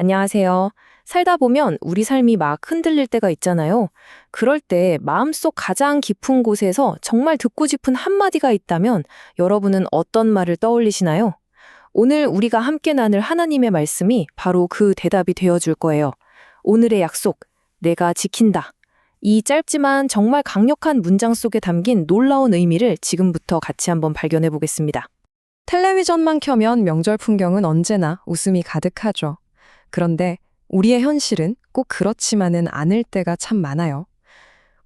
안녕하세요. 살다 보면 우리 삶이 막 흔들릴 때가 있잖아요. 그럴 때 마음속 가장 깊은 곳에서 정말 듣고 싶은 한마디가 있다면 여러분은 어떤 말을 떠올리시나요? 오늘 우리가 함께 나눌 하나님의 말씀이 바로 그 대답이 되어줄 거예요. 오늘의 약속, 내가 지킨다. 이 짧지만 정말 강력한 문장 속에 담긴 놀라운 의미를 지금부터 같이 한번 발견해 보겠습니다. 텔레비전만 켜면 명절 풍경은 언제나 웃음이 가득하죠. 그런데 우리의 현실은 꼭 그렇지만은 않을 때가 참 많아요.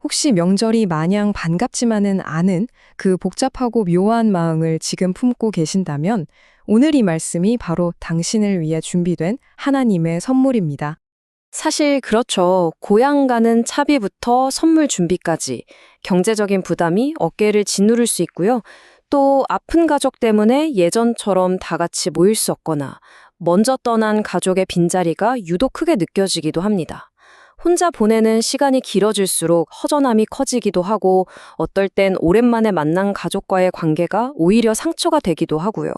혹시 명절이 마냥 반갑지만은 않은 그 복잡하고 묘한 마음을 지금 품고 계신다면 오늘 이 말씀이 바로 당신을 위해 준비된 하나님의 선물입니다. 사실 그렇죠. 고향 가는 차비부터 선물 준비까지 경제적인 부담이 어깨를 짓누를 수 있고요. 또 아픈 가족 때문에 예전처럼 다 같이 모일 수 없거나 먼저 떠난 가족의 빈자리가 유독 크게 느껴지기도 합니다. 혼자 보내는 시간이 길어질수록 허전함이 커지기도 하고 어떨 땐 오랜만에 만난 가족과의 관계가 오히려 상처가 되기도 하고요.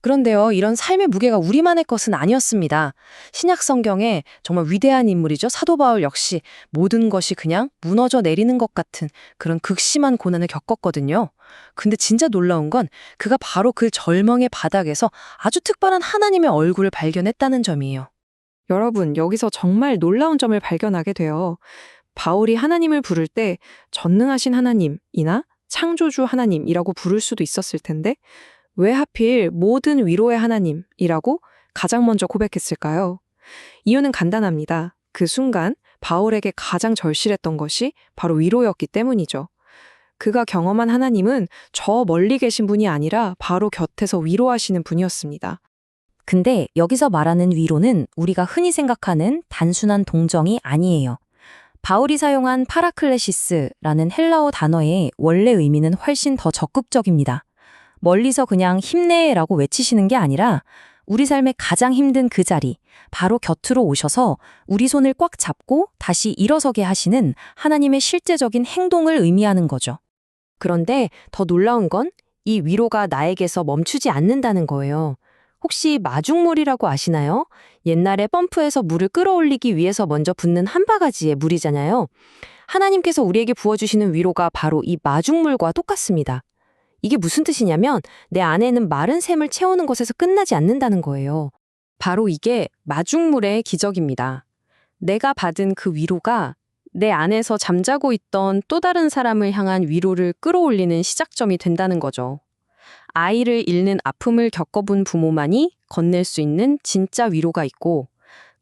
그런데요, 이런 삶의 무게가 우리만의 것은 아니었습니다. 신약 성경에 정말 위대한 인물이죠. 사도 바울 역시 모든 것이 그냥 무너져 내리는 것 같은 그런 극심한 고난을 겪었거든요. 근데 진짜 놀라운 건 그가 바로 그 절망의 바닥에서 아주 특별한 하나님의 얼굴을 발견했다는 점이에요. 여러분, 여기서 정말 놀라운 점을 발견하게 돼요. 바울이 하나님을 부를 때 전능하신 하나님이나 창조주 하나님이라고 부를 수도 있었을 텐데 왜 하필 모든 위로의 하나님이라고 가장 먼저 고백했을까요? 이유는 간단합니다. 그 순간 바울에게 가장 절실했던 것이 바로 위로였기 때문이죠. 그가 경험한 하나님은 저 멀리 계신 분이 아니라 바로 곁에서 위로하시는 분이었습니다. 근데 여기서 말하는 위로는 우리가 흔히 생각하는 단순한 동정이 아니에요. 바울이 사용한 파라클레시스라는 헬라어 단어의 원래 의미는 훨씬 더 적극적입니다. 멀리서 그냥 힘내라고 외치시는 게 아니라 우리 삶의 가장 힘든 그 자리, 바로 곁으로 오셔서 우리 손을 꽉 잡고 다시 일어서게 하시는 하나님의 실제적인 행동을 의미하는 거죠. 그런데 더 놀라운 건 이 위로가 나에게서 멈추지 않는다는 거예요. 혹시 마중물이라고 아시나요? 옛날에 펌프에서 물을 끌어올리기 위해서 먼저 붓는 한 바가지의 물이잖아요. 하나님께서 우리에게 부어주시는 위로가 바로 이 마중물과 똑같습니다. 이게 무슨 뜻이냐면 내 안에는 마른 샘을 채우는 것에서 끝나지 않는다는 거예요. 바로 이게 마중물의 기적입니다. 내가 받은 그 위로가 내 안에서 잠자고 있던 또 다른 사람을 향한 위로를 끌어올리는 시작점이 된다는 거죠. 아이를 잃는 아픔을 겪어본 부모만이 건넬 수 있는 진짜 위로가 있고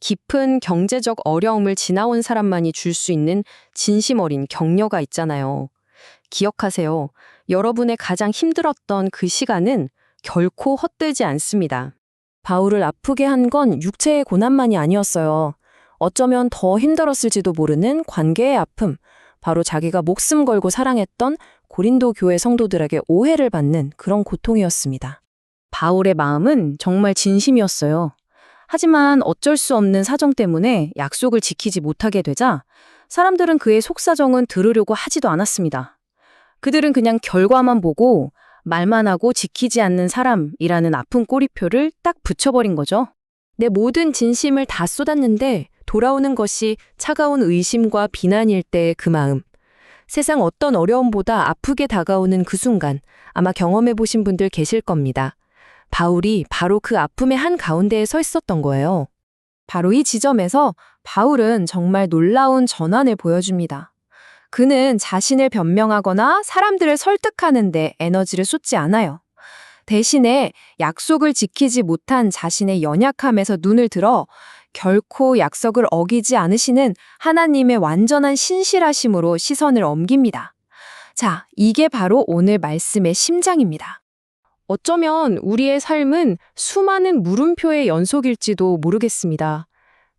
깊은 경제적 어려움을 지나온 사람만이 줄 수 있는 진심 어린 격려가 있잖아요. 기억하세요. 여러분의 가장 힘들었던 그 시간은 결코 헛되지 않습니다. 바울을 아프게 한 건 육체의 고난만이 아니었어요. 어쩌면 더 힘들었을지도 모르는 관계의 아픔, 바로 자기가 목숨 걸고 사랑했던 고린도 교회 성도들에게 오해를 받는 그런 고통이었습니다. 바울의 마음은 정말 진심이었어요. 하지만 어쩔 수 없는 사정 때문에 약속을 지키지 못하게 되자 사람들은 그의 속사정은 들으려고 하지도 않았습니다. 그들은 그냥 결과만 보고 말만 하고 지키지 않는 사람이라는 아픈 꼬리표를 딱 붙여버린 거죠. 내 모든 진심을 다 쏟았는데 돌아오는 것이 차가운 의심과 비난일 때의 그 마음. 세상 어떤 어려움보다 아프게 다가오는 그 순간 아마 경험해 보신 분들 계실 겁니다. 바울이 바로 그 아픔의 한 가운데에 서 있었던 거예요. 바로 이 지점에서 바울은 정말 놀라운 전환을 보여줍니다. 그는 자신을 변명하거나 사람들을 설득하는데 에너지를 쏟지 않아요. 대신에 약속을 지키지 못한 자신의 연약함에서 눈을 들어 결코 약속을 어기지 않으시는 하나님의 완전한 신실하심으로 시선을 옮깁니다. 자, 이게 바로 오늘 말씀의 심장입니다. 어쩌면 우리의 삶은 수많은 물음표의 연속일지도 모르겠습니다.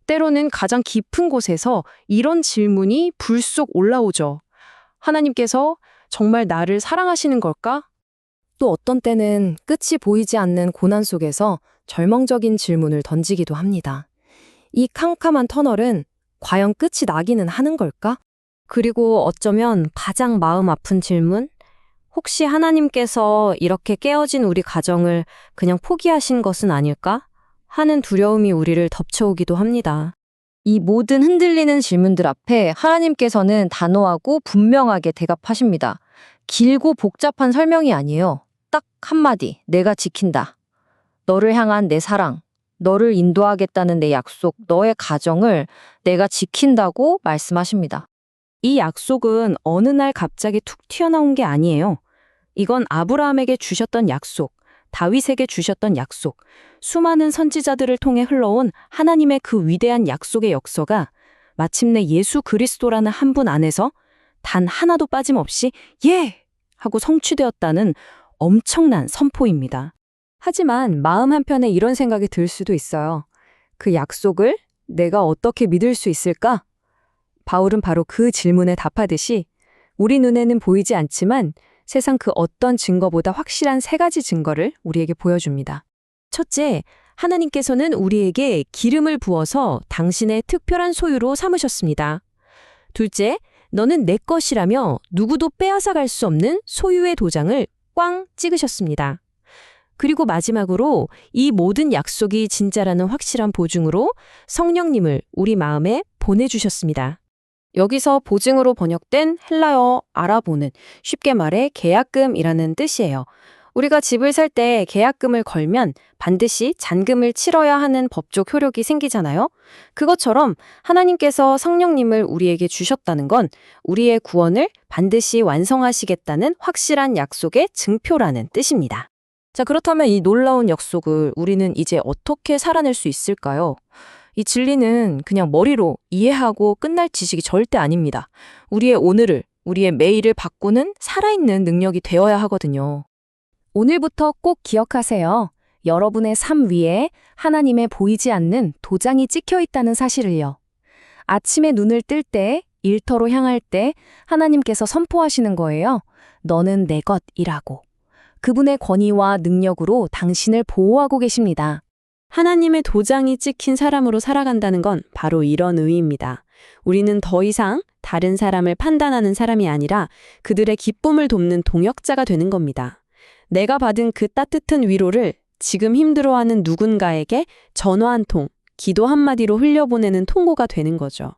때로는 가장 깊은 곳에서 이런 질문이 불쑥 올라오죠. 하나님께서 정말 나를 사랑하시는 걸까? 또 어떤 때는 끝이 보이지 않는 고난 속에서 절망적인 질문을 던지기도 합니다. 이 캄캄한 터널은 과연 끝이 나기는 하는 걸까? 그리고 어쩌면 가장 마음 아픈 질문? 혹시 하나님께서 이렇게 깨어진 우리 가정을 그냥 포기하신 것은 아닐까? 하는 두려움이 우리를 덮쳐오기도 합니다. 이 모든 흔들리는 질문들 앞에 하나님께서는 단호하고 분명하게 대답하십니다. 길고 복잡한 설명이 아니에요. 딱 한마디, 내가 지킨다. 너를 향한 내 사랑, 너를 인도하겠다는 내 약속, 너의 가정을 내가 지킨다고 말씀하십니다. 이 약속은 어느 날 갑자기 툭 튀어나온 게 아니에요. 이건 아브라함에게 주셨던 약속, 다윗에게 주셨던 약속, 수많은 선지자들을 통해 흘러온 하나님의 그 위대한 약속의 역서가 마침내 예수 그리스도라는 한 분 안에서 단 하나도 빠짐없이 예! 하고 성취되었다는 엄청난 선포입니다. 하지만 마음 한편에 이런 생각이 들 수도 있어요. 그 약속을 내가 어떻게 믿을 수 있을까? 바울은 바로 그 질문에 답하듯이 우리 눈에는 보이지 않지만 세상 그 어떤 증거보다 확실한 세 가지 증거를 우리에게 보여줍니다. 첫째, 하나님께서는 우리에게 기름을 부어서 당신의 특별한 소유로 삼으셨습니다. 둘째, 너는 내 것이라며 누구도 빼앗아갈 수 없는 소유의 도장을 꽝 찍으셨습니다. 그리고 마지막으로 이 모든 약속이 진짜라는 확실한 보증으로 성령님을 우리 마음에 보내주셨습니다. 여기서 보증으로 번역된 헬라어 알아보는 쉽게 말해 계약금이라는 뜻이에요. 우리가 집을 살 때 계약금을 걸면 반드시 잔금을 치러야 하는 법적 효력이 생기잖아요. 그것처럼 하나님께서 성령님을 우리에게 주셨다는 건 우리의 구원을 반드시 완성하시겠다는 확실한 약속의 증표라는 뜻입니다. 자, 그렇다면 이 놀라운 약속을 우리는 이제 어떻게 살아낼 수 있을까요? 이 진리는 그냥 머리로 이해하고 끝날 지식이 절대 아닙니다. 우리의 오늘을, 우리의 매일을 바꾸는 살아있는 능력이 되어야 하거든요. 오늘부터 꼭 기억하세요. 여러분의 삶 위에 하나님의 보이지 않는 도장이 찍혀 있다는 사실을요. 아침에 눈을 뜰 때, 일터로 향할 때 하나님께서 선포하시는 거예요. 너는 내 것이라고. 그분의 권위와 능력으로 당신을 보호하고 계십니다. 하나님의 도장이 찍힌 사람으로 살아간다는 건 바로 이런 의의입니다. 우리는 더 이상 다른 사람을 판단하는 사람이 아니라 그들의 기쁨을 돕는 동역자가 되는 겁니다. 내가 받은 그 따뜻한 위로를 지금 힘들어하는 누군가에게 전화 한 통, 기도 한마디로 흘려보내는 통고가 되는 거죠.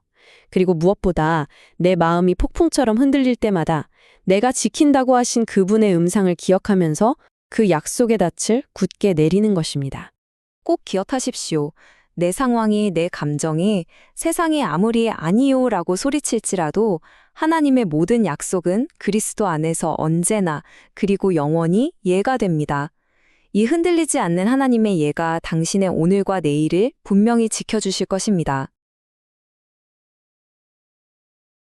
그리고 무엇보다 내 마음이 폭풍처럼 흔들릴 때마다 내가 지킨다고 하신 그분의 음상을 기억하면서 그 약속의 닻을 굳게 내리는 것입니다. 꼭 기억하십시오. 내 상황이, 내 감정이 세상이 아무리 아니요 라고 소리칠지라도 하나님의 모든 약속은 그리스도 안에서 언제나 그리고 영원히 예가 됩니다. 이 흔들리지 않는 하나님의 예가 당신의 오늘과 내일을 분명히 지켜주실 것입니다.